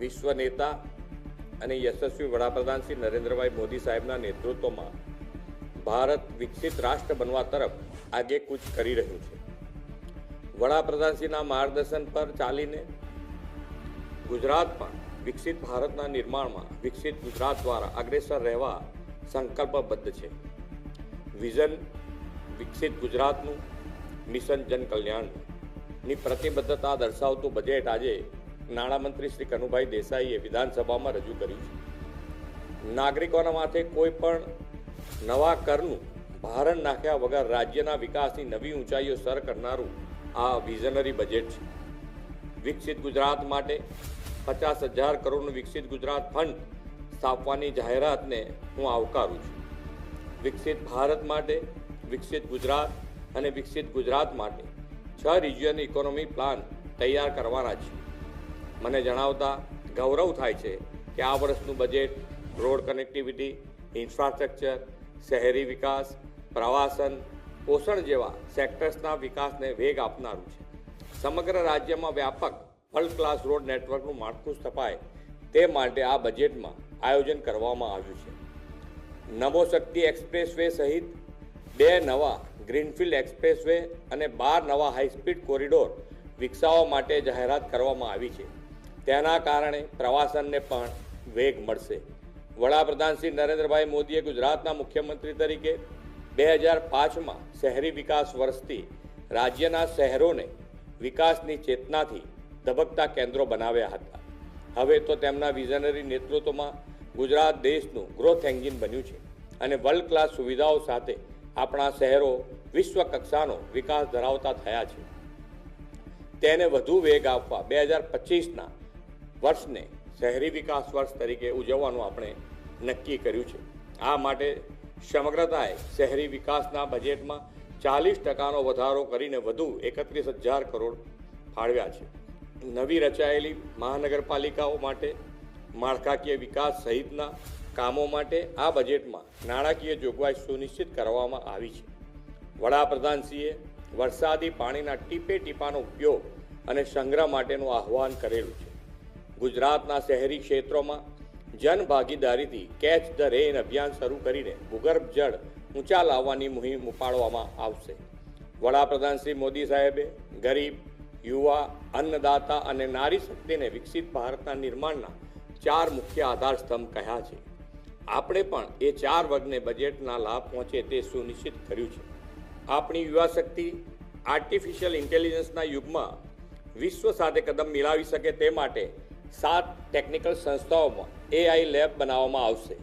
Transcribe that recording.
વિશ્વ નેતા અને યશસ્વી વડાપ્રધાન શ્રી નરેન્દ્રભાઈ મોદી સાહેબના નેતૃત્વમાં ભારત વિકસિત રાષ્ટ્ર બનવા તરફ આગે કૂચ કરી રહ્યું છે. વડાપ્રધાનશ્રીના માર્ગદર્શન પર ચાલીને ગુજરાત પણ વિકસિત ભારતના નિર્માણમાં, વિકસિત ગુજરાત દ્વારા અગ્રેસર રહેવા સંકલ્પબદ્ધ છે. વિઝન વિકસિત ગુજરાતનું, મિશન જન કલ્યાણની પ્રતિબદ્ધતા દર્શાવતું બજેટ આજે નાણામંત્રી શ્રી કનુભાઈ દેસાઈએ વિધાનસભામાં રજૂ કર્યું છે. નાગરિકોના માથે કોઈ પણ નવા કરનું ભારણ નાખ્યા વગર રાજ્યના વિકાસની નવી ઊંચાઈઓ સર કરનારું આ વિઝનરી બજેટ છે. વિકસિત ગુજરાત માટે પચાસ હજાર કરોડનું વિકસિત ગુજરાત ફંડ સ્થાપવાની જાહેરાતને હું આવકારું છું. વિકસિત ભારત માટે, વિકસિત ગુજરાત અને વિકસિત ગુજરાત માટે છ રિજિયન ઇકોનોમી પ્લાન તૈયાર કરવાના છે. મને જણાવતા ગૌરવ થાય છે કે આ વર્ષનું બજેટ રોડ કનેક્ટિવિટી ઇન્ફ્રાસ્ટ્રક્ચર શહેરી વિકાસ, પ્રવાસન, પોષણ જેવા સેક્ટર્સના વિકાસને વેગ આપનારું છે. સમગ્ર રાજ્યમાં વ્યાપક વર્લ્ડ ક્લાસ રોડ નેટવર્કનું માળખું સ્થપાય તે માટે આ બજેટમાં આયોજન કરવામાં આવ્યું છે. નમો શક્તિ એક્સપ્રેસ વે સહિત બે નવા ગ્રીનફિલ્ડ એક્સપ્રેસ વે અને બાર નવા હાઈસ્પીડ કોરિડોર વિકસાવવા માટે જાહેરાત કરવામાં આવી છે. તેના કારણે પ્રવાસનને પણ વેગ મળશે. વડાપ્રધાન શ્રી નરેન્દ્રભાઈ મોદીએ ગુજરાતના મુખ્યમંત્રી તરીકે બે હજાર પાંચમાં શહેરી વિકાસ વર્ષથી રાજ્યના શહેરોને વિકાસની ચેતનાથી ધબકતા કેન્દ્રો બનાવ્યા હતા. હવે તો તેમના વિઝનરી નેતૃત્વમાં ગુજરાત દેશનું ગ્રોથ એન્જિન બન્યું છે અને વર્લ્ડ ક્લાસ સુવિધાઓ સાથે આપણા શહેરો વિશ્વ કક્ષાનો વિકાસ ધરાવતા થયા છે. તેને વધુ વેગ આપવા બે હજાર પચીસના વર્ષને શહેરી વિકાસ વર્ષ તરીકે ઉજવવાનું આપણે નક્કી કર્યું છે. આ માટે સમગ્રતાએ શહેરી વિકાસના બજેટમાં ચાલીસ ટકાનો વધારો કરીને વધુ એકત્રીસ હજાર કરોડ ફાળવ્યા છે. નવી રચાયેલી મહાનગરપાલિકાઓ માટે, માળખાકીય વિકાસ સહિતના કામો માટે આ બજેટમાં નાણાકીય જોગવાઈ સુનિશ્ચિત કરવામાં આવી છે. વડાપ્રધાનશ્રીએ વરસાદી પાણીના ટીપે ટીપાનો ઉપયોગ અને સંગ્રહ માટેનું આહ્વાન કરેલું છે. ગુજરાતના શહેરી ક્ષેત્રોમાં જન ભાગીદારીથી કેચ ધ રેન અભિયાન શરૂ કરીને ભૂગર્ભ જળ ઊંચા લાવવાની મુહિમ ઉપાડવામાં આવશે. વડાપ્રધાન શ્રી મોદી સાહેબે ગરીબ, યુવા, અન્નદાતા અને નારી શક્તિને વિકસિત ભારતના નિર્માણના ચાર મુખ્ય આધાર સ્તંભ કહ્યા છે. આપણે પણ એ ચાર વર્ગને બજેટના લાભ પહોંચે તે સુનિશ્ચિત કર્યું છે. આપણી યુવા શક્તિ આર્ટિફિશિયલ ઇન્ટેલિજન્સના યુગમાં વિશ્વ સાથે કદમ મિલાવી શકે તે માટે સાત ટેકનિકલ સંસ્થાઓમાં એઆઈ લેબ બનાવવામાં આવશે.